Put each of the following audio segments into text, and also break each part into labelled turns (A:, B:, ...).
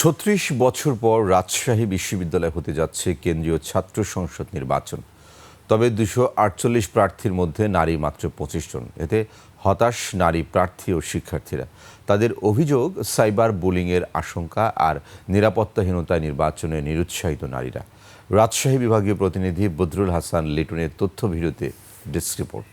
A: ছত্রিশ বছর পর রাজশাহী বিশ্ববিদ্যালয় হতে যাচ্ছে কেন্দ্রীয় ছাত্র সংসদ নির্বাচন। তবে দুশো আটচল্লিশ প্রার্থীর মধ্যে নারী মাত্র পঁচিশ জন। এতে হতাশ নারী প্রার্থী ও শিক্ষার্থীরা। তাদের অভিযোগ, সাইবার বুলিংয়ের আশঙ্কা আর নিরাপত্তাহীনতায় নির্বাচনে নিরুৎসাহিত নারীরা। রাজশাহী বিভাগীয় প্রতিনিধি বদরুল হাসান লিটনের তথ্য ভিডিওতে desk report.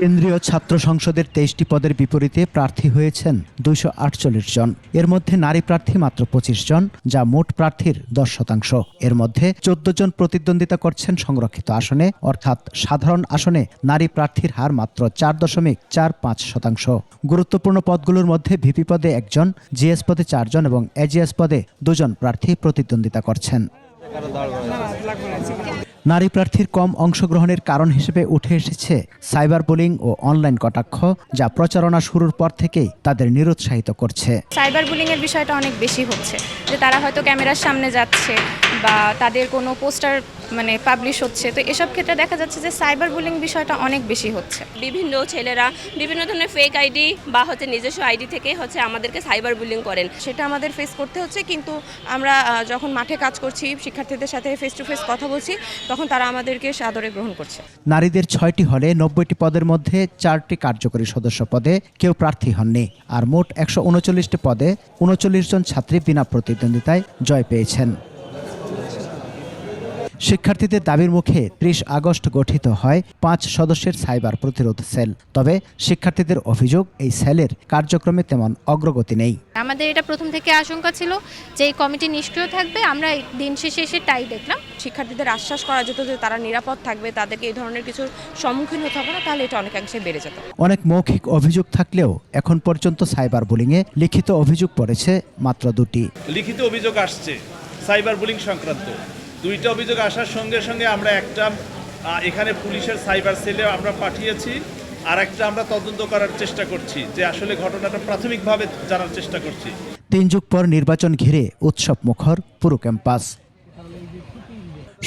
B: কেন্দ্রীয় ছাত্র সংসদের তেইশটি পদের বিপরীতে প্রার্থী হয়েছেন দুইশো আটচল্লিশ জন। এর মধ্যে নারী প্রার্থী মাত্র পঁচিশ জন, যা মোট প্রার্থীর দশ শতাংশ। এর মধ্যে চোদ্দ জন প্রতিদ্বন্দ্বিতা করছেন সংরক্ষিত আসনে, অর্থাৎ সাধারণ আসনে নারী প্রার্থীর হার মাত্র চার দশমিক চার পাঁচ শতাংশ। গুরুত্বপূর্ণ পদগুলোর মধ্যে ভিপি পদে একজন, জিএস পদে চারজন এবং এজিএস পদে দুজন প্রার্থী প্রতিদ্বন্দ্বিতা করছেন। নারী প্রার্থীর কম অংশগ্রহণের কারণ হিসেবে উঠে এসেছে সাইবার বুলিং ও অনলাইন কটাক্ষ, যা প্রচারণা শুরুর পর থেকেই তাদের নিরুৎসাহিত করছে।
C: সাইবার বুলিং এর বিষয়টা অনেক বেশি হচ্ছে, যে তারা হয়তো ক্যামেরার সামনে যাচ্ছে বা তাদের কোনো পোস্টার মানে পাবলিশ হচ্ছে তো এসব ক্ষেত্রে দেখা যাচ্ছে যে সাইবার বুলিং বিষয়টা অনেক বেশি হচ্ছে।
D: বিভিন্ন ছেলেরা বিভিন্ন ধরনের ফেক আইডি বা হচ্ছে নিজস্ব আইডি থেকে হচ্ছে আমাদেরকে সাইবার বুলিং করেন।
E: সেটা আমাদের ফেস করতে হচ্ছে কিন্তু আমরা যখন মাঠে কাজ করছি শিক্ষার্থীদের সাথে ফেস টু ফেস কথা বলছি তখন তারা আমাদেরকে সাদরে গ্রহণ করছে।
B: নারীদের ছয়টি হলে নব্বইটি পদের মধ্যে চারটি কার্যকরী সদস্য পদে কেউ প্রার্থী হননি আর মোট একশো উনচল্লিশটি পদে উনচল্লিশ জন ছাত্রী বিনা প্রতিদ্বন্দ্বিতায় জয় পেয়েছেন। শিক্ষার্থীদের দাবির মুখে ত্রিশ আগস্ট গঠিত হয় পাঁচ সদস্যের সাইবার প্রতিরোধ সেল। তবে শিক্ষার্থীদের অভিযোগ এই সেলের কার্যক্রমে তেমন অগ্রগতি নেই।
F: আমাদের এটা প্রথম থেকে আশঙ্কা ছিল যে এই কমিটি নিষ্ক্রিয় থাকবে। আমরা এই দিন শেষে এসে তাই দেখলাম।
E: শিক্ষার্থীদের আশ্বাস করা যেত যে তারা নিরাপদ থাকবে তাদেরকে এই ধরনের কিছু সম্মুখীন হতে হবে না তাহলে এটা অনেকাংশে বেড়ে যেত।
B: অনেক মৌখিক অভিযোগ থাকলেও এখন পর্যন্ত সাইবার বুলিংয়ে লিখিত অভিযোগ পড়েছে মাত্র দুটি।
G: লিখিত অভিযোগ আসছে সাইবার বুলিং সংক্রান্ত। দুইটা অভিযোগ আসার সঙ্গে সঙ্গে আমরা একটা এখানে পুলিশের সাইবার সেলে আমরা পাঠিয়েছি আর একটা আমরা তদন্ত করার চেষ্টা করছি, যে আসলে ঘটনাটা প্রাথমিকভাবে জানার চেষ্টা করছি।
B: তিন যুগ পর নির্বাচন ঘিরে উৎসব মুখর পুরো ক্যাম্পাস।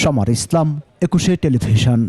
B: সমর ইসলাম, একুশে টেলিভিশন।